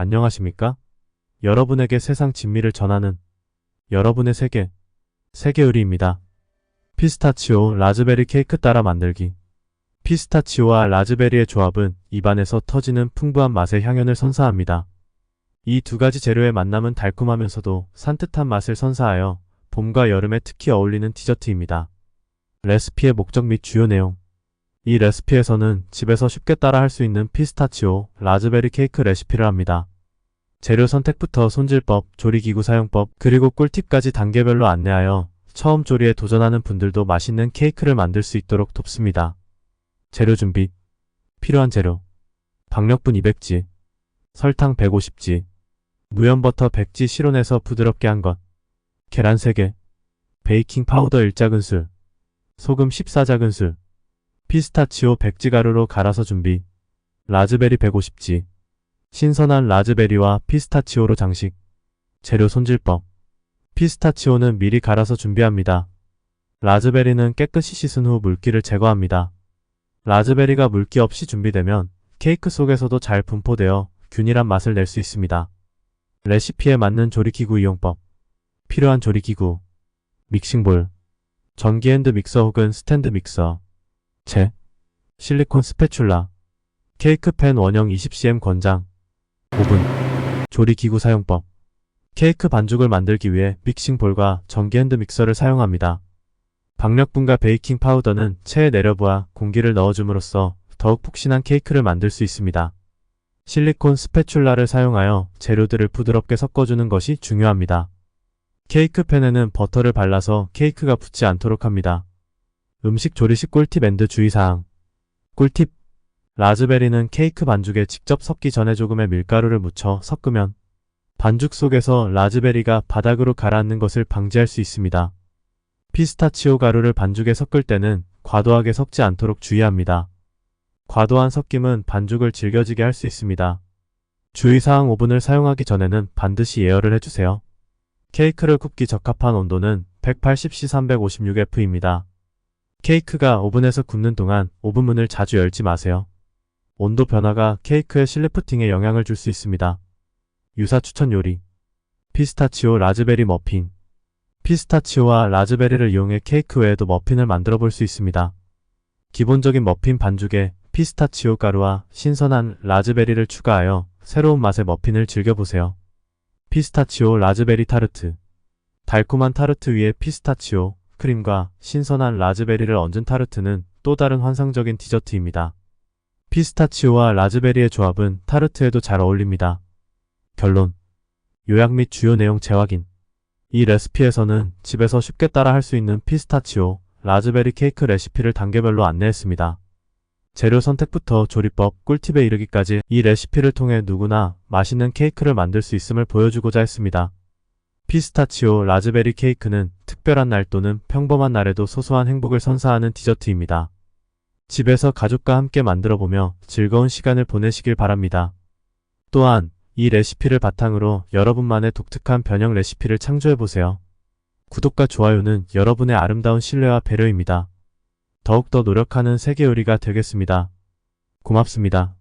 안녕하십니까? 여러분에게 세상 진미를 전하는 여러분의 세계, 세계 요리입니다. 피스타치오 라즈베리 케이크 따라 만들기. 피스타치오와 라즈베리의 조합은 입안에서 터지는 풍부한 맛의 향연을 선사합니다. 이 두 가지 재료의 만남은 달콤하면서도 산뜻한 맛을 선사하여 봄과 여름에 특히 어울리는 디저트입니다. 레시피의 목적 및 주요 내용. 이 레시피에서는 집에서 쉽게 따라 할 수 있는 피스타치오, 라즈베리 케이크 레시피를 합니다. 재료 선택부터 손질법, 조리기구 사용법, 그리고 꿀팁까지 단계별로 안내하여 처음 조리에 도전하는 분들도 맛있는 케이크를 만들 수 있도록 돕습니다. 재료 준비. 필요한 재료. 박력분 200지, 설탕 150지, 무염버터 100지 실온에서 부드럽게 한 것, 계란 3개, 베이킹 파우더 1작은술, 소금 14작은술, 피스타치오 100지 가루로 갈아서 준비, 라즈베리 150지, 신선한 라즈베리와 피스타치오로 장식, 재료 손질법, 피스타치오는 미리 갈아서 준비합니다. 라즈베리는 깨끗이 씻은 후 물기를 제거합니다. 라즈베리가 물기 없이 준비되면 케이크 속에서도 잘 분포되어 균일한 맛을 낼 수 있습니다. 레시피에 맞는 조리기구 이용법. 필요한 조리기구. 믹싱볼. 전기 핸드 믹서 혹은 스탠드 믹서. 채. 실리콘 스패츌라. 케이크팬 원형 20cm 권장. 오븐. 조리기구 사용법. 케이크 반죽을 만들기 위해 믹싱 볼과 전기 핸드 믹서를 사용합니다. 박력분과 베이킹 파우더는 체에 내려부어 공기를 넣어줌으로써 더욱 푹신한 케이크를 만들 수 있습니다. 실리콘 스패츌라를 사용하여 재료들을 부드럽게 섞어주는 것이 중요합니다. 케이크 팬에는 버터를 발라서 케이크가 붙지 않도록 합니다. 음식 조리식 꿀팁 앤드 주의사항 꿀팁 라즈베리는 케이크 반죽에 직접 섞기 전에 조금의 밀가루를 묻혀 섞으면 반죽 속에서 라즈베리가 바닥으로 가라앉는 것을 방지할 수 있습니다. 피스타치오 가루를 반죽에 섞을 때는 과도하게 섞지 않도록 주의합니다. 과도한 섞임은 반죽을 질겨지게 할 수 있습니다. 주의사항 오븐을 사용하기 전에는 반드시 예열을 해주세요. 케이크를 굽기 적합한 온도는 180C 356F입니다. 케이크가 오븐에서 굽는 동안 오븐 문을 자주 열지 마세요. 온도 변화가 케이크의 실리프팅에 영향을 줄 수 있습니다. 유사 추천 요리 피스타치오 라즈베리 머핀 피스타치오와 라즈베리를 이용해 케이크 외에도 머핀을 만들어 볼 수 있습니다. 기본적인 머핀 반죽에 피스타치오 가루와 신선한 라즈베리를 추가하여 새로운 맛의 머핀을 즐겨보세요. 피스타치오 라즈베리 타르트 달콤한 타르트 위에 피스타치오, 크림과 신선한 라즈베리를 얹은 타르트는 또 다른 환상적인 디저트입니다. 피스타치오와 라즈베리의 조합은 타르트에도 잘 어울립니다. 결론 요약 및 주요 내용 재확인 이 레시피에서는 집에서 쉽게 따라 할 수 있는 피스타치오, 라즈베리 케이크 레시피를 단계별로 안내했습니다. 재료 선택부터 조리법, 꿀팁에 이르기까지 이 레시피를 통해 누구나 맛있는 케이크를 만들 수 있음을 보여주고자 했습니다. 피스타치오 라즈베리 케이크는 특별한 날 또는 평범한 날에도 소소한 행복을 선사하는 디저트입니다. 집에서 가족과 함께 만들어 보며 즐거운 시간을 보내시길 바랍니다. 또한 이 레시피를 바탕으로 여러분만의 독특한 변형 레시피를 창조해보세요. 구독과 좋아요는 여러분의 아름다운 신뢰와 배려입니다. 더욱더 노력하는 세계 요리가 되겠습니다. 고맙습니다.